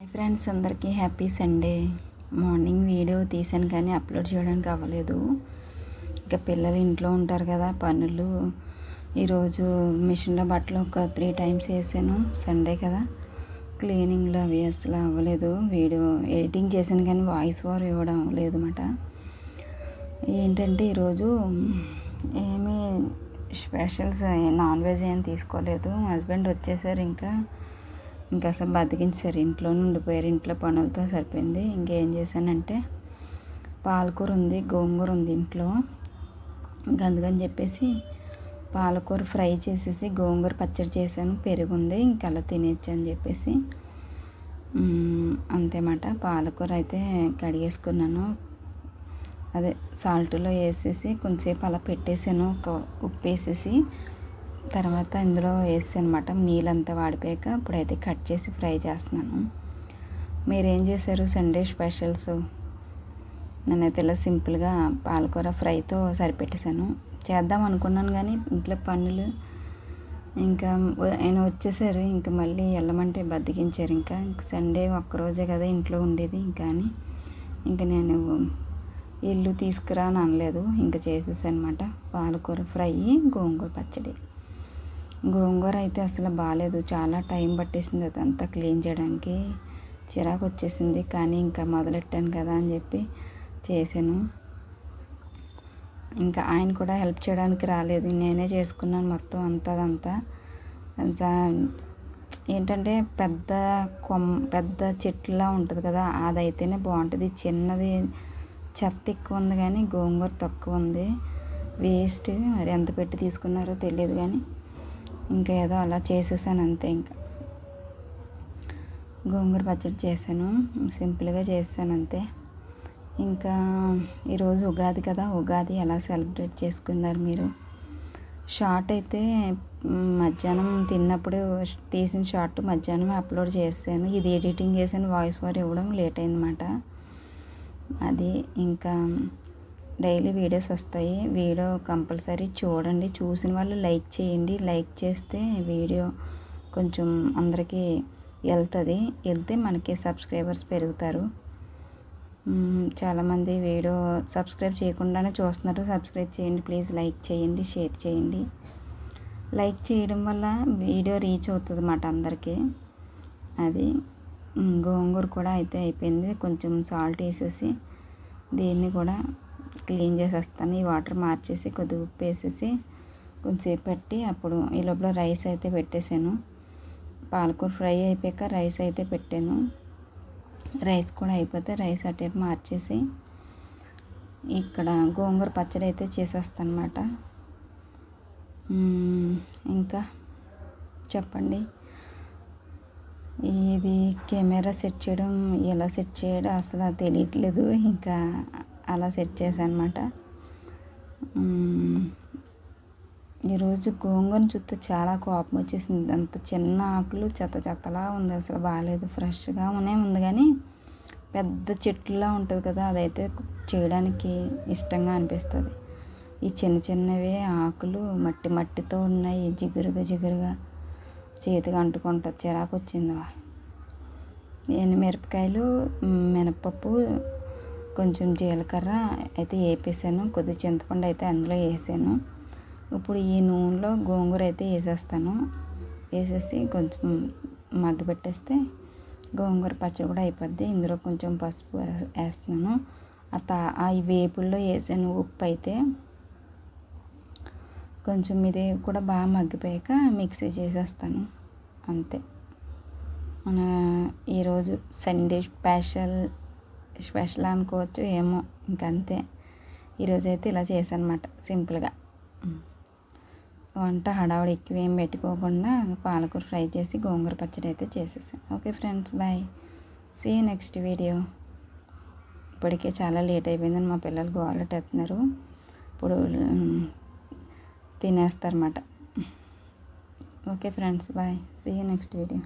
Hi friends అందరికీ happy Sunday. Morning video తీసాను కానీ అప్లోడ్ చేయడానికి అవ్వలేదు. ఇంకా పిల్లలు ఇంట్లో ఉంటారు కదా పనులు. ఈరోజు మిషన్లో బట్టలు ఒక త్రీ టైమ్స్ వేసాను. సండే కదా. క్లీనింగ్లో అవి అసలు అవ్వలేదు. వీడియో ఎడిటింగ్ చేశాను కానీ వాయిస్ ఓవర్ ఇవ్వడం అవ్వలేదు అనమాట ఏంటంటే ఈరోజు ఏమీ స్పెషల్స్ నాన్ వెజ్ ఏం తీసుకోలేదు. హస్బెండ్ వచ్చేసారు ఇంకా. ఇంకా అసలు బతికించారు. ఇంట్లోనే ఉండిపోయారు. ఇంట్లో పనులతో సరిపోయింది. ఇంకేం చేశానంటే పాలకూర ఉంది గోంగూర ఉంది ఇంట్లో. ఇంకా అందుకని చెప్పేసి పాలకూర ఫ్రై చేసేసి గోంగూర పచ్చడి చేశాను. పెరుగు ఉంది. ఇంకా అలా తినేచ్చు అని చెప్పేసి అంతేమాట. పాలకూర అయితే కడిగేసుకున్నాను. అదే సాల్ట్లో వేసేసి కొంచెంసేపు అలా పెట్టేసాను ఒక ఉప్పు వేసేసి తర్వాత ఇందులో వేసి అనమాట నీళ్ళంతా వాడిపోయాక ఇప్పుడైతే కట్ చేసి ఫ్రై చేస్తున్నాను. మీరేం చేశారు? Sunday specials. నేనైతే ఇలా సింపుల్గా పాలకూర ఫ్రైతో సరిపెట్టేశాను. చేద్దాం అనుకున్నాను కానీ ఇంట్లో పనులు ఇంకా ఆయన వచ్చేసారు. ఇంకా మళ్ళీ వెళ్ళమంటే బద్దకించారు. ఇంకా సండే ఒక్కరోజే కదా ఇంట్లో ఉండేది. ఇంకా అని ఇంకా నేను ఇల్లు తీసుకురా అని అనలేదు ఇంకా చేసేసానమాట అనమాట పాలకూర ఫ్రై గోంగూర పచ్చడి. గోంగూర అయితే అసలు బాగాలేదు చాలా టైం పట్టేసింది అదంతా క్లీన్ చేయడానికి. చిరాకు వచ్చేసింది. కానీ ఇంకా మొదలెట్టాను కదా అని చెప్పి చేశాను. ఇంకా ఆయన కూడా హెల్ప్ చేయడానికి రాలేదు. నేనే చేసుకున్నాను మొత్తం అంతా అదంతా. ఏంటంటే పెద్ద కొమ్మ పెద్ద చెట్టులా ఉంటుంది కదా. అదైతేనే బాగుంటుంది. చిన్నది చెత్త ఎక్కువ ఉంది కానీ గోంగూర తక్కువ ఉంది. వేస్ట్. మరి ఎంత పెట్టి తీసుకున్నారో తెలియదు కానీ ఇంకా ఏదో అలా చేసేసాను అంతే ఇంకా. గోంగూర పచ్చడి చేశాను సింపుల్గా చేశాను అంతే. ఇంకా ఈరోజు ఉగాది కదా ఉగాది ఎలా సెలబ్రేట్ చేసుకున్నారు మీరు? షార్ట్ అయితే మధ్యాహ్నం తిన్నప్పుడు తీసిన షార్ట్ మధ్యాహ్నం అప్లోడ్ చేశాను. ఇది ఎడిటింగ్ చేశాను వాయిస్ ఓవర్ ఇవ్వడం లేట్ అయిందన్నమాట. అది ఇంకా డైలీ వీడియోస్ వస్తాయి. వీడియో కంపల్సరీ చూడండి. చూసిన వాళ్ళు లైక్ చేయండి. లైక్ చేస్తే వీడియో కొంచెం అందరికీ వెళ్తుంది వెళ్తే మనకి సబ్స్క్రైబర్స్ పెరుగుతారు. చాలామంది వీడియో సబ్స్క్రైబ్ చేయకుండానే చూస్తున్నారు. సబ్స్క్రైబ్ చేయండి. ప్లీజ్ లైక్ చేయండి. షేర్ చేయండి. లైక్ చేయడం వల్ల వీడియో రీచ్ అవుతుంది అన్నమాట అందరికీ. అది గోంగూర కూడా అయితే అయిపోయింది. కొంచెం సాల్ట్ వేసేసి దీన్ని కూడా క్లీన్ చేసేస్తాను. ఈ వాటర్ మార్చేసి కొద్దిగా ఉప్పు వేసేసి కొంచెంసేపు పెట్టి అప్పుడు ఈ లోపల రైస్ అయితే పెట్టేశాను. పాలకూర ఫ్రై అయిపోయాక రైస్ అయితే పెట్టాను. రైస్ కూడా అయిపోతే రైస్ అటే మార్చేసి ఇక్కడ గోంగూర పచ్చడి అయితే చేసేస్తాను అనమాట ఇంకా చెప్పండి. ఇది కెమెరా సెట్ చేయడం ఎలా సెట్ చేయడం అసలు తెలియట్లేదు. ఇంకా అలా సెట్ చేశాను అనమాట ఈరోజు గోంగూర చుట్టూ చాలా కోపం వచ్చేసింది. అంత చిన్న ఆకులు చెత్త చెత్తలా ఉంది. అసలు బాగాలేదు ఫ్రెష్గా ఉనే ఉంది కానీ పెద్ద చెట్టులా ఉంటుంది కదా. అదైతే చేయడానికి ఇష్టంగా అనిపిస్తుంది. ఈ చిన్న చిన్నవి ఆకులు మట్టి మట్టితో ఉన్నాయి. జిగురుగా జిగురుగా చేతికి అంటుకుంటుంది చిరాకు వచ్చిందివా మిరపకాయలు మినపప్పు కొంచెం జీలకర్ర అయితే వేపేసాను కొద్దిగా చింతపండు అయితే అందులో వేసాను. ఇప్పుడు ఈ నూనెలో గోంగూర అయితే వేసేస్తాను. వేసేసి కొంచెం మగ్గ పెట్టేస్తే గోంగూర పచ్చడి కూడా అయిపోద్ది. ఇందులో కొంచెం పసుపు వేస్తున్నాను. ఆ తా ఆ వేపుల్లో వేసాను ఉప్పు అయితే కొంచెం ఇది కూడా బాగా మగ్గిపోయాక మిక్సీ చేసేస్తాను. అంతే. మన ఈరోజు సండే స్పెషల్ స్పెషల్ అనుకోవచ్చు ఏమో ఇంకంతే. ఈరోజు అయితే ఇలా చేశానమాట సింపుల్గా. వంట హడావుడి ఎక్కువ ఏం పెట్టుకోకుండా పాలకూర ఫ్రై చేసి గోంగూర పచ్చడి అయితే చేసేసాను okay friends bye. See next video ఇప్పటికే చాలా లేట్ అయిపోయిందని మా పిల్లలు గోలటెత్తున్నారు ఇప్పుడు తినేస్తారన్నమాట. Okay friends bye. See next video